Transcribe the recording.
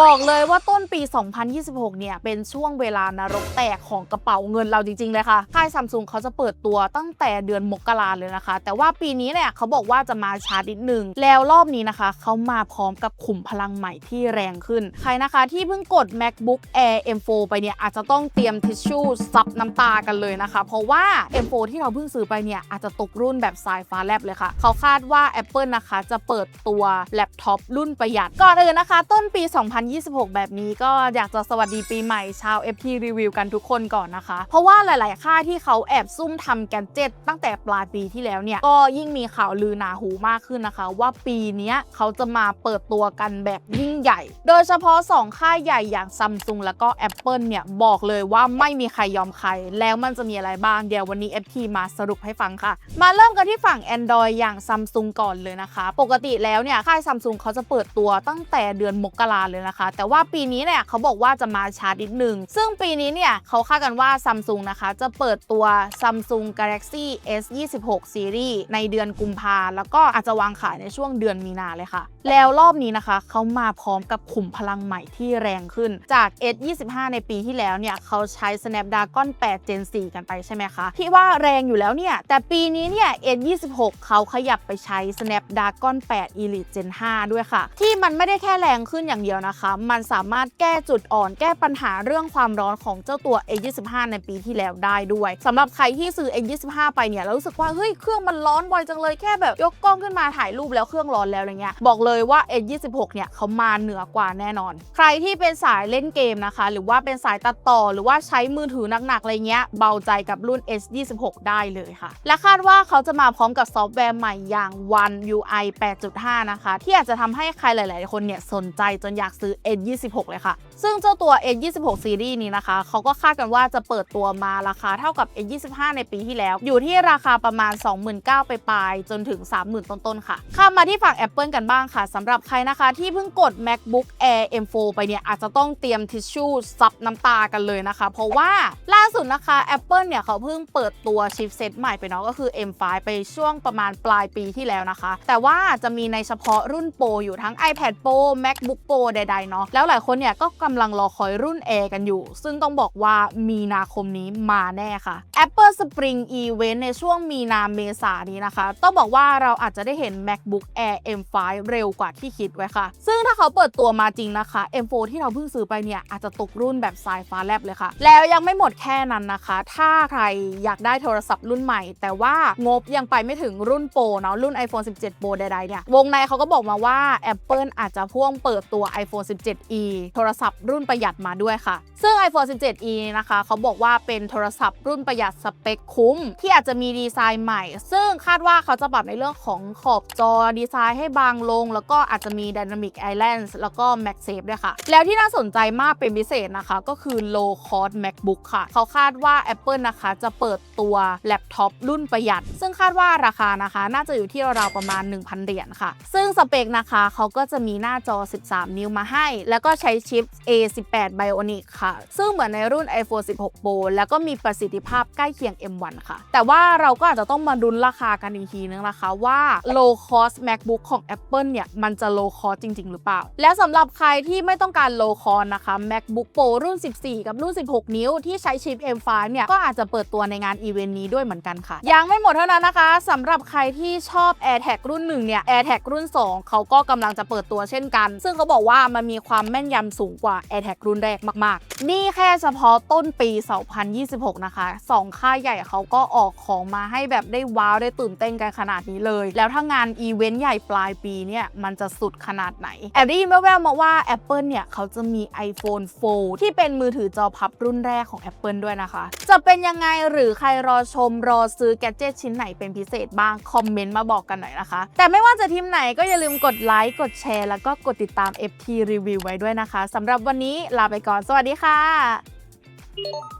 บอกเลยว่าต้นปี 2026 เนี่ย เป็นช่วงเวลานรกแตกของกระเป๋าเงินเราจริง ๆ เลยค่ะ ค่ายซัมซุงเขาจะเปิดตัวตั้งแต่เดือนมกราเลยนะคะ แต่ว่าปีนี้เนี่ยเขาบอกว่าจะมาช้านิดนึง แล้วรอบนี้นะคะ เขามาพร้อมกับขุมพลังใหม่ที่แรงขึ้น ใครนะคะที่เพิ่งกด macbook air m4 ไปเนี่ย อาจจะต้องเตรียมทิชชู่ซับน้ำตากันเลยนะคะ เพราะว่า m4 ที่เราเพิ่งซื้อไปเนี่ย อาจจะตกรุ่นแบบสายฟ้าแลบเลยค่ะ เขาคาดว่า Apple นะคะจะเปิดตัวแล็ปท็อปรุ่นประหยัดก่อนอื่นนะคะ ต้นปี 2026แบบนี้ก็อยากจะสวัสดีปีใหม่ชาว FT Review กันทุกคนก่อนนะคะ เพราะว่าหลาย ๆ ค่ายที่เขาแอบซุ่มทำแกนเจ็ตตั้งแต่ปลายปีที่แล้วเนี่ย ก็ยิ่งมีข่าวลือหนาหูมากขึ้นนะคะ ว่าปีนี้เขาจะมาเปิดตัวกันแบบยิ่งใหญ่ โดยเฉพาะ 2 ค่ายใหญ่อย่าง Samsung แล้วก็ Apple เนี่ย บอกเลยว่าไม่มีใครยอมใคร แล้วมันจะมีอะไรบ้าง เดี๋ยววันนี้ FT มาสรุปให้ฟังค่ะ มาเริ่มกันที่ฝั่ง Android อย่าง Samsung ก่อนเลยนะคะ ปกติแล้วเนี่ยค่าย Samsung เขาจะเปิดตัวตั้งแต่เดือนมกราเลยนะคะแต่ว่าปีนี้เนี่ยเขาบอกว่าจะมาช้านิดนึง ซึ่งปีนี้เนี่ยเขาคาดกันว่า Samsung นะคะ จะเปิดตัว Samsung Galaxy S26 Series ในเดือนกุมภาแล้วก็อาจจะวางขายในช่วงเดือนมีนาเลยค่ะ แล้วรอบนี้นะคะเขามาพร้อมกับขุมพลังใหม่ที่แรงขึ้น จาก S25 ในปีที่แล้วเนี่ยเขาใช้ Snapdragon 8 Gen 4 กันไปใช่ไหมคะ ที่ว่าแรงอยู่แล้วเนี่ย แต่ปีนี้เนี่ย S26 เขาขยับไปใช้ Snapdragon 8 Elite Gen 5 ด้วยค่ะ ที่มันไม่ได้แค่แรงขึ้นอย่างเดียวนะคะมันสามารถแก้จุดอ่อนแก้ปัญหาเรื่องความร้อนของเจ้าตัว S25 ในปีที่แล้วได้ด้วยสำหรับใครที่ซื้อ S25 ไปเนี่ยแล้วรู้สึกว่าเฮ้ยเครื่องมันร้อนบ่อยจังเลยแค่แบบยกกล้องขึ้นมาถ่ายรูปแล้วเครื่องร้อนแล้วอะไรเงี้ยบอกเลยว่า S26 เนี่ยเขามาเหนือกว่าแน่นอน ใครที่เป็นสายเล่นเกมนะคะ หรือว่าเป็นสายตัดต่อหรือว่าใช้มือถือหนักๆอะไรเงี้ยเบาใจกับรุ่น S26 ได้เลยค่ะ และคาดว่าเขาจะมาพร้อมกับซอฟต์แวร์ใหม่อย่าง One UI 8.5 นะคะ ที่อาจจะทำให้ใครหลาย ๆ คนเนี่ยสนใจจนอยากซื้อ N26 เลยค่ะ ซึ่งเจ้าตัว S26 ซีรีส์นี้นะคะ เขาก็คาดกันว่าจะเปิดตัวมาราคาเท่ากับ S25 ในปีที่แล้ว อยู่ที่ราคาประมาณ 29,000ไปปลายจนถึง 30,000 ต้นๆค่ะ ข้ามมาที่ฝั่ง Apple กันบ้างค่ะสำหรับใครนะคะ ที่เพิ่งกด MacBook Air M4 ไปเนี่ย อาจจะต้องเตรียมทิชชู่ซับน้ำตากันเลยนะคะ เพราะว่าล่าสุดนะคะ Apple เนี่ยเขาเพิ่งเปิดตัวชิปเซตใหม่ไปเนาะก็คือ M5 ไปช่วงประมาณปลายปีที่แล้วนะคะ แต่ว่าจะมีในเฉพาะรุ่นโปรอยู่ทั้ง iPad Pro MacBook Pro ใดๆเนาะแล้วหลายคนเนี่ยก็กำำลังรอคอยรุ่น Air กันอยู่ ซึ่งต้องบอกว่ามีนาคมนี้มาแน่ค่ะ Apple Spring Event ในช่วงมีนาเมษานี้นะคะ ต้องบอกว่าเราอาจจะได้เห็น MacBook Air M5 เร็วกว่าที่คิดไว้ค่ะ ซึ่งถ้าเขาเปิดตัวมาจริงนะคะ M4 ที่เราเพิ่งซื้อไปเนี่ย อาจจะตกรุ่นแบบสายฟ้าแลบเลยค่ะ แล้วยังไม่หมดแค่นั้นนะคะ ถ้าใครอยากได้โทรศัพท์รุ่นใหม่ แต่ว่างบยังไปไม่ถึงรุ่นโปรเนาะรุ่น iPhone 17 Pro ใดๆเนี่ยวงในเขาก็บอกมาว่า Apple อาจจะพ่วงเปิดตัว iPhone 17e โทรศัพท์รุ่นประหยัดมาด้วยค่ะ ซึ่ง iPhone 17e นะคะ เขาบอกว่าเป็นโทรศัพท์รุ่นประหยัดสเปคคุ้ม ที่อาจจะมีดีไซน์ใหม่ ซึ่งคาดว่าเขาจะปรับในเรื่องของขอบจอดีไซน์ให้บางลง แล้วก็อาจจะมี Dynamic Island แล้วก็ MagSafe ด้วยค่ะ แล้วที่น่าสนใจมากเป็นพิเศษนะคะ ก็คือ Low Cost MacBook ค่ะ เขาคาดว่า Apple นะคะจะเปิดตัวแล็ปท็อปรุ่นประหยัด ซึ่งคาดว่าราคานะคะ น่าจะอยู่ที่ราวๆประมาณ 1,000เหรียญค่ะ ซึ่งสเปคนะคะเขาก็จะมีหน้าจอ 13 นิ้วมาให้ แล้วก็ใช้ชิป A18 Bionic ค่ะ ซึ่งเหมือนในรุ่น iPhone 16 Pro แล้วก็มีประสิทธิภาพใกล้เคียง M1 ค่ะ แต่ว่าเราก็อาจจะต้องมาดุนราคากันอีกทีนึงนะคะว่า low cost MacBook ของ Apple เนี่ย มันจะ low cost จริง ๆ หรือเปล่า และสำหรับใครที่ไม่ต้องการ low cost นะคะ MacBook Pro รุ่น 14 กับรุ่น 16 นิ้วที่ใช้ชิป M5 เนี่ย ก็อาจจะเปิดตัวในงานอีเวนต์นี้ด้วยเหมือนกันค่ะ ยังไม่หมดเท่านั้นนะคะสำหรับใครที่ชอบ AirTag รุ่น1เนี่ย AirTag รุ่น 2 เขาก็กำลังจะเปิดตัวเช่นกัน ซึ่งเขาบอกว่ามันมีความแม่นยำสูงกว่า AirTag รุ่นแรกมาก ๆ นี่แค่เฉพาะต้นปี 2026 นะคะสองค่ายใหญ่เขาก็ออกของมาให้แบบได้ว้าว ได้ตื่นเต้นกันขนาดนี้เลย แล้วถ้างานอีเวนต์ใหญ่ปลายปีเนี่ย มันจะสุดขนาดไหน แอบได้ยินแว่วๆมาว่า Apple เนี่ย เขาจะมี iPhone 4 ที่เป็นมือถือจอพับรุ่นแรกของ Apple ด้วยนะคะ จะเป็นยังไงหรือใครรอชมรอซื้อแกเจิตชิ้นไหนเป็นพิเศษบ้าง คอมเมนต์มาบอกกันหน่อยนะคะ แต่ไม่ว่าจะทีมไหนก็อย่าลืมกดไลค์กดแชร์แล้วก็กดติดตาม FT Review ไว้ด้วยนะคะสำหรับรับวันนี้ลาไปก่อน สวัสดีค่ะ